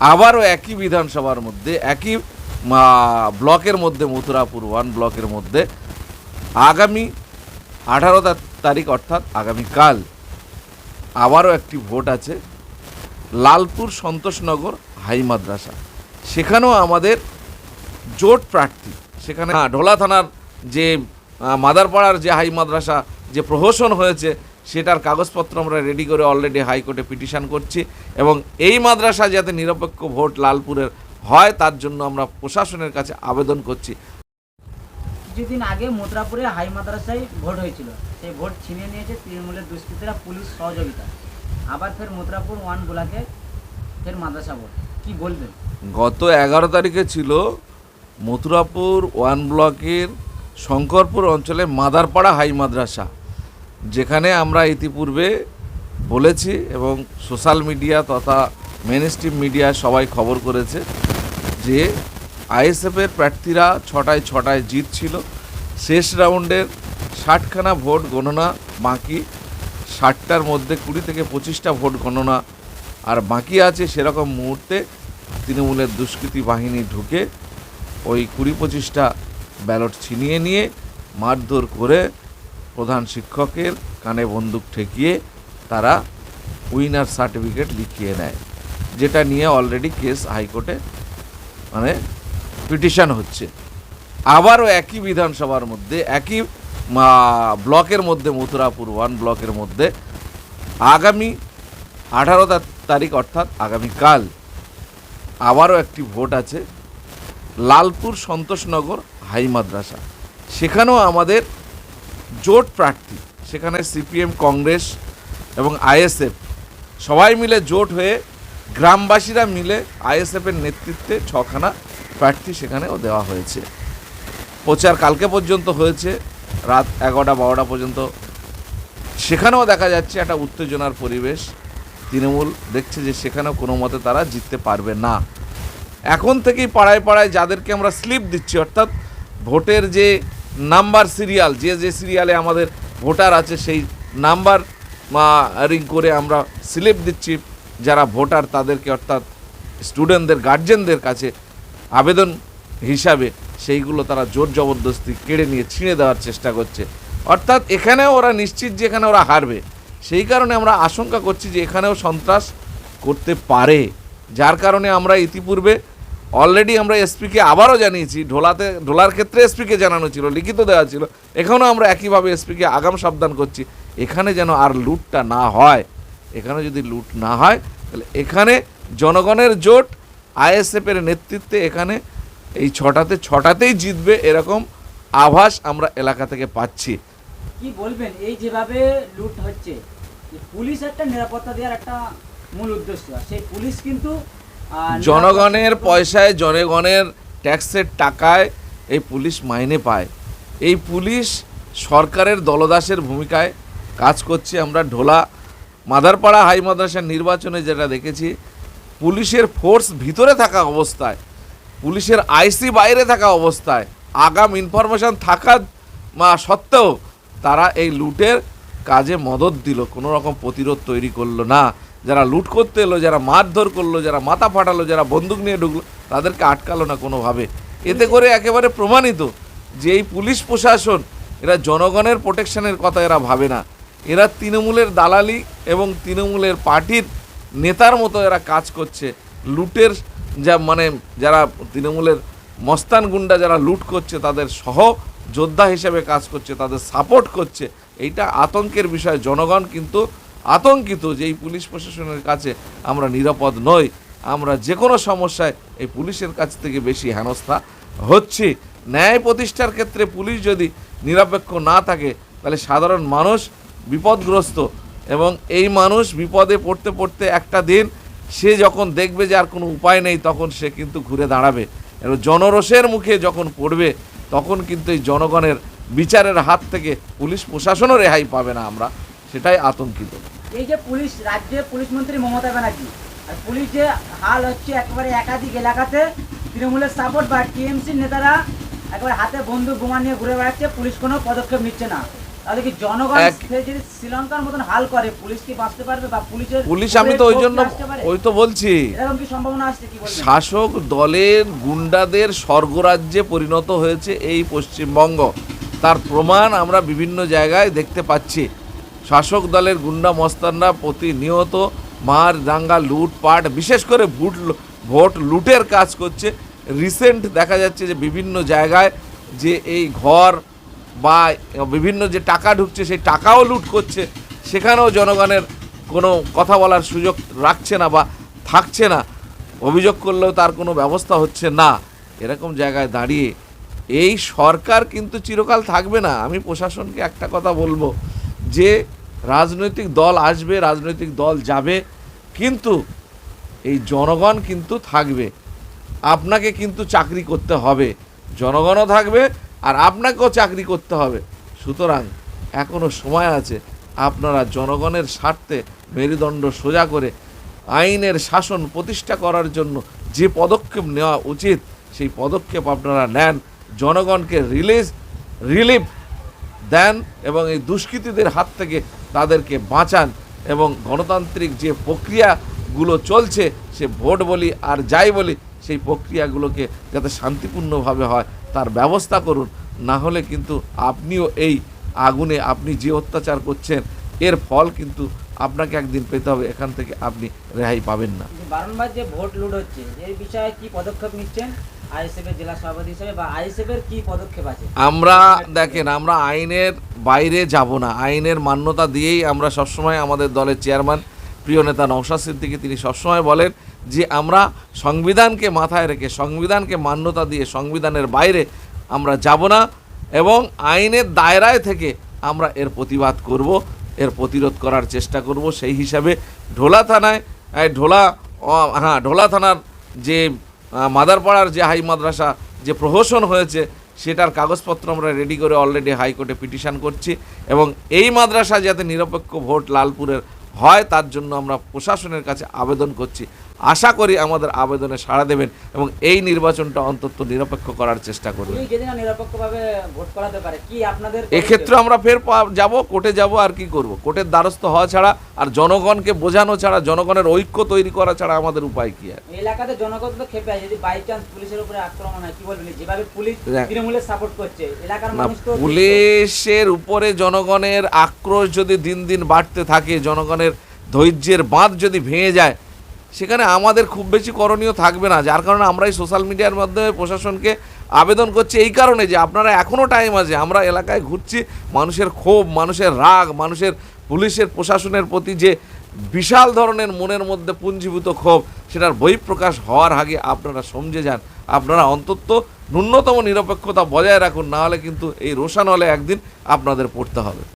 আবারও একই বিধানসভার মধ্যে একই ব্লকের মধ্যে মথুরাপুর ওয়ান ব্লকের মধ্যে আগামী আঠারো তারিখ অর্থাৎ আগামীকাল আবারও একটি ভোট আছে লালপুর সন্তোষনগর হাই মাদ্রাসা। সেখানেও আমাদের জোট প্রার্থী সেখানে হ্যাঁ, ঢোলা থানার যে মাদারপাড়ার যে হাই মাদ্রাসা যে প্রহসন হয়েছে সেটার কাগজপত্র আমরা রেডি করে অলরেডি হাইকোর্টে পিটিশন করছি এবং এই মাদ্রাসা যাতে নিরপেক্ষ ভোট লালপুরের হয় তার জন্য আমরা প্রশাসনের কাছে আবেদন করছি। কিছুদিন আগে মথুরাপুরে হাই মাদ্রাসায় ভোট হয়েছিল। সেই ভোট ছিনিয়ে নিয়েছে তৃণমূলের দুষ্কৃতীরা পুলিশ সহযোগিতা। আবার ফের মথুরাপুর ওয়ান গোলাকে ফের মাদ্রাসা ভোট। কি বলবেন? গত এগারো তারিখে ছিল মথুরাপুর ওয়ান ব্লকের শঙ্করপুর অঞ্চলে মাদারপাড়া হাই মাদ্রাসা। যেখানে আমরা ইতিপূর্বে বলেছি এবং সোশ্যাল মিডিয়া তথা মেন মিডিয়া সবাই খবর করেছে যে আইএসএফের প্রার্থীরা ছটায় ছটায় জিতছিল শেষ রাউন্ডের ষাটখানা ভোট গণনা বাকি। ষাটটার মধ্যে কুড়ি থেকে পঁচিশটা ভোট গণনা আর বাকি আছে সেরকম মুহূর্তে তৃণমূলের দুষ্কৃতী বাহিনী ঢুকে ওই কুড়ি পঁচিশটা ব্যালট ছিনিয়ে নিয়ে মারধর করে প্রধান শিক্ষকের কানে বন্দুক ঠেকিয়ে তারা উইনার সার্টিফিকেট লিখিয়ে নেয়, যেটা নিয়ে অলরেডি কেস হাইকোর্টে মানে পিটিশন হচ্ছে। আবারও একই বিধানসভার মধ্যে, একই ব্লকের মধ্যে, মথুরাপুর ওয়ান ব্লকের মধ্যে আগামী আঠারো তারিখ অর্থাৎ আগামীকাল আবারও একটি ভোট আছে, লালপুর সন্তোষনগর হাই মাদ্রাসা। সেখানেও আমাদের জোট প্রার্থী, সেখানে সিপিএম, কংগ্রেস এবং আইএসএফ, সবাই মিলে জোট হয়ে গ্রামবাসীরা মিলে আইএসএফের নেতৃত্বে ছখানা প্রার্থী সেখানেও দেওয়া হয়েছে। প্রচার কালকে পর্যন্ত হয়েছে, রাত এগারোটা বারোটা পর্যন্ত। সেখানেও দেখা যাচ্ছে একটা উত্তেজনার পরিবেশ। তৃণমূল দেখছে যে সেখানেও কোনো মতে তারা জিততে পারবে না। এখন থেকেই পাড়ায় পাড়ায় যাদেরকে আমরা স্লিপ দিচ্ছি, অর্থাৎ ভোটের যে নাম্বার সিরিয়াল, যে যে সিরিয়ালে আমাদের ভোটার আছে সেই নাম্বার রিং করে আমরা স্লিপ দিচ্ছি। যারা ভোটার তাদেরকে অর্থাৎ স্টুডেন্টদের গার্জেনদের কাছে আবেদন হিসাবে সেইগুলো তারা জোর জবরদস্তি কেড়ে নিয়ে ছিঁড়ে দেওয়ার চেষ্টা করছে। অর্থাৎ এখানেও ওরা নিশ্চিত যে এখানে ওরা হারবে। সেই কারণে আমরা আশঙ্কা করছি যে এখানেও সন্ত্রাস করতে পারে। যার কারণে আমরা ইতিপূর্বে অলরেডি আমরা এসপিকে আবারও জানিয়েছি, ঢোলাতে, ঢোলার ক্ষেত্রে এসপিকে জানানো ছিল, লিখিত দেওয়া ছিল। এখানেও আমরা একইভাবে এসপিকে আগাম সাবধান করছি। এখানে যেন আর লুটটা না হয়, এখানে যদি লুট না হয়, তাহলে এখানে জনগণের জোট আইএসএফের নেতৃত্বে এখানে এই ছটাতে, ছটাতেই জিতবে এরকম আভাস আমরা এলাকা থেকে পাচ্ছি। কি বলবেন? এই যেভাবে লুট হচ্ছে পুলিশ একটা নিরাপত্তা দেওয়ার একটা মূল উদ্দেশ্য। সেই পুলিশ কিন্তু জনগণের পয়সায়, জনগণের ট্যাক্সের টাকায় এই পুলিশ মাইনে পায়। এই পুলিশ সরকারের দলদাসের ভূমিকায় কাজ করছে। আমরা ঢোলা মাদারপাড়া হাই মাদ্রাসার নির্বাচনে যেটা দেখেছি, পুলিশের ফোর্স ভিতরে থাকা অবস্থায়, পুলিশের আইসি বাইরে থাকা অবস্থায়, আগাম ইনফরমেশন থাকা মা সত্ত্বেও তারা এই লুটের কাজে মদত দিল, কোনো রকম প্রতিরোধ তৈরি করল না। যারা লুট করতে এলো, যারা মারধর করল, যারা মাথা ফাটালো, যারা বন্দুক নিয়ে ঢুকলো, তাদেরকে আটকালো না কোনোভাবে। এতে করে একেবারে প্রমাণিত যে এই পুলিশ প্রশাসন, এরা জনগণের প্রোটেকশনের কথা এরা ভাবে না। এরা তৃণমূলের দালালি এবং তৃণমূলের পার্টির নেতার মতো এরা কাজ করছে। লুটের যা মানে যারা তৃণমূলের মস্তান গুন্ডা যারা লুট করছে, তাদের সহ যোদ্ধা হিসেবে কাজ করছে, তাদের সাপোর্ট করছে। এইটা আতঙ্কের বিষয়। জনগণ কিন্তু আতঙ্কিত যে এই পুলিশ প্রশাসনের কাছে আমরা নিরাপদ নই। আমরা যে কোনো সমস্যায় এই পুলিশের কাছ থেকে বেশি হেনস্থা হচ্ছে। ন্যায় প্রতিষ্ঠার ক্ষেত্রে পুলিশ যদি নিরপেক্ষ না থাকে, তাহলে সাধারণ মানুষ বিপদগ্রস্ত এবং এই মানুষ বিপদে পড়তে পড়তে একটা দিন সে যখন দেখবে যে আর কোনো উপায় নেই, তখন সে কিন্তু ঘুরে দাঁড়াবে। এবং জনরোষের মুখে যখন পড়বে, তখন কিন্তু এই জনগণের বিচারের হাত থেকে পুলিশ প্রশাসনও রেহাই পাবে না আমরা। সেটাই আতঙ্কিত। এই যে পুলিশ রাজ্যে পুলিশ মন্ত্রী মমতা ব্যানার্জি। আর পুলিশ যে হাল হচ্ছে একেবারে একাধিক এলাকাতে তৃণমূলের সাপোর্ট বা টিএমসির নেতারা একেবারে হাতে বন্দুক বোমা নিয়ে ঘুরে বেড়াচ্ছে পুলিশ কোনো পদক্ষেপ নিচ্ছে না। তাহলে কি জনগণ যদি শ্রীলঙ্কার মতন হাল করে পুলিশ কি বাঁচতে পারবে বা পুলিশের পুলিশ আমি তো ওই জন্য? ওই তো বলছি। এরকম কি সম্ভাবনা আসছে কি শাসক দলের গুন্ডাদের স্বর্গরাজ্যে পরিণত হয়েছে এই পশ্চিমবঙ্গ। তার প্রমাণ আমরা বিভিন্ন জায়গায় দেখতে পাচ্ছি। শাসক দলের গুন্ডা মস্তানরা প্রতিনিয়ত মার দাঙ্গা, লুটপাট, বিশেষ করে ভোট ভোট লুটের কাজ করছে। রিসেন্ট দেখা যাচ্ছে যে বিভিন্ন জায়গায় যে এই ঘর বা বিভিন্ন যে টাকা ঢুকছে, সেই টাকাও লুট করছে। সেখানেও জনগণের কোনো কথা বলার সুযোগ রাখছে না বা থাকছে না। অভিযোগ করলেও তার কোনো ব্যবস্থা হচ্ছে না। এরকম জায়গায় দাঁড়িয়ে এই সরকার কিন্তু চিরকাল থাকবে না। আমি প্রশাসনকে একটা কথা বলব। যে রাজনৈতিক দল আসবে, রাজনৈতিক দল যাবে, কিন্তু এই জনগণ কিন্তু থাকবে। আপনাকে কিন্তু চাকরি করতে হবে। জনগণও থাকবে আর আপনাকেও চাকরি করতে হবে। সুতরাং এখনও সময় আছে আপনারা জনগণের স্বার্থে মেরুদণ্ড সোজা করে আইনের শাসন প্রতিষ্ঠা করার জন্য যে পদক্ষেপ নেওয়া উচিত, সেই পদক্ষেপ আপনারা নেন। জনগণকে রিলিজ, রিলিফ দেন এবং এই দুষ্কৃতীদের হাত থেকে তাদেরকে বাঁচান এবং গণতান্ত্রিক যে প্রক্রিয়াগুলো চলছে, সে ভোট বলি আর যাই বলি, সেই প্রক্রিয়াগুলোকে যাতে শান্তিপূর্ণভাবে হয়, তার ব্যবস্থা করুন। না হলে কিন্তু আপনিও এই আগুনে আপনি যে অত্যাচার করছেন, এর ফল কিন্তু আপনাকে একদিন পেতে হবে, এখান থেকে আপনি রেহাই পাবেন না। বারংবার যে ভোট লুট হচ্ছে এই বিষয়ে কি পদক্ষেপ নিচ্ছেন? আমরা, দেখেন, আমরা আইনের বাইরে যাব না। আইনের মান্যতা দিয়েই আমরা সবসময় আমাদের দলের চেয়ারম্যান, প্রিয় নেতা নওশাদ সিদ্দিকী, তিনি সবসময় বলেন যে আমরা সংবিধানকে মাথায় রেখে, সংবিধানকে মান্যতা দিয়ে সংবিধানের বাইরে আমরা যাব না এবং আইনের দায়রায় থেকে আমরা এর প্রতিবাদ করব, এর প্রতিরোধ করার চেষ্টা করব। সেই হিসাবে ঢোলা থানায় ঢোলা হ্যাঁ ঢোলা থানার যে মাদারপাড়ার যে হাই মাদ্রাসা যে প্রহসন হয়েছে, সেটার কাগজপত্র আমরা রেডি করে অলরেডি হাইকোর্টে পিটিশন করছি এবং এই মাদ্রাসা যাতে নিরপেক্ষ ভোট লালপুরের হয়, তার জন্য আমরা প্রশাসনের কাছে আবেদন করছি। আশা করি আমাদের আবেদনে সাড়া দেবেন এবং এই নির্বাচনটা অন্তত নিরপেক্ষ করার চেষ্টা করবেন। এক্ষেত্রে আমরা ফের যাব কোর্টে যাব আর কি করব। কোর্টের দ্বারস্থ হওয়া ছাড়া আর জনগণকে বোঝানো ছাড়া জনগণের ঐক্য তৈরি করা ছাড়া আমাদের উপায় কি আর? এলাকাতে জনগণ তো খেপে আছে যদি বাই চান্স পুলিশের উপরে আক্রমণ হয় কি বলবেন যেভাবে পুলিশ তৃণমূলের সাপোর্ট করছে এলাকার না মানুষ তো পুলিশের উপরে জনগণের আক্রোশ যদি দিন দিন বাড়তে থাকে জনগণের ধৈর্যের বাঁধ যদি ভেঙে যায় সেখানে আমাদের খুব বেশি করণীয় থাকবে না, যার কারণে আমরা এই সোশ্যাল মিডিয়ার মাধ্যমে প্রশাসনকে আবেদন করছি। এই কারণে যে আপনারা এখনও টাইম আছে, আমরা এলাকায় ঘুরছি, মানুষের ক্ষোভ, মানুষের রাগ, মানুষের পুলিশের, প্রশাসনের প্রতি যে বিশাল ধরনের মনের মধ্যে পুঞ্জীভূত ক্ষোভ, সেটার বহিঃপ্রকাশ হওয়ার আগে আপনারা সমঝে যান। আপনারা অন্তত ন্যূনতম নিরপেক্ষতা বজায় রাখুন, না হলে কিন্তু এই রোশান হলে একদিন আপনাদের পড়তে হবে।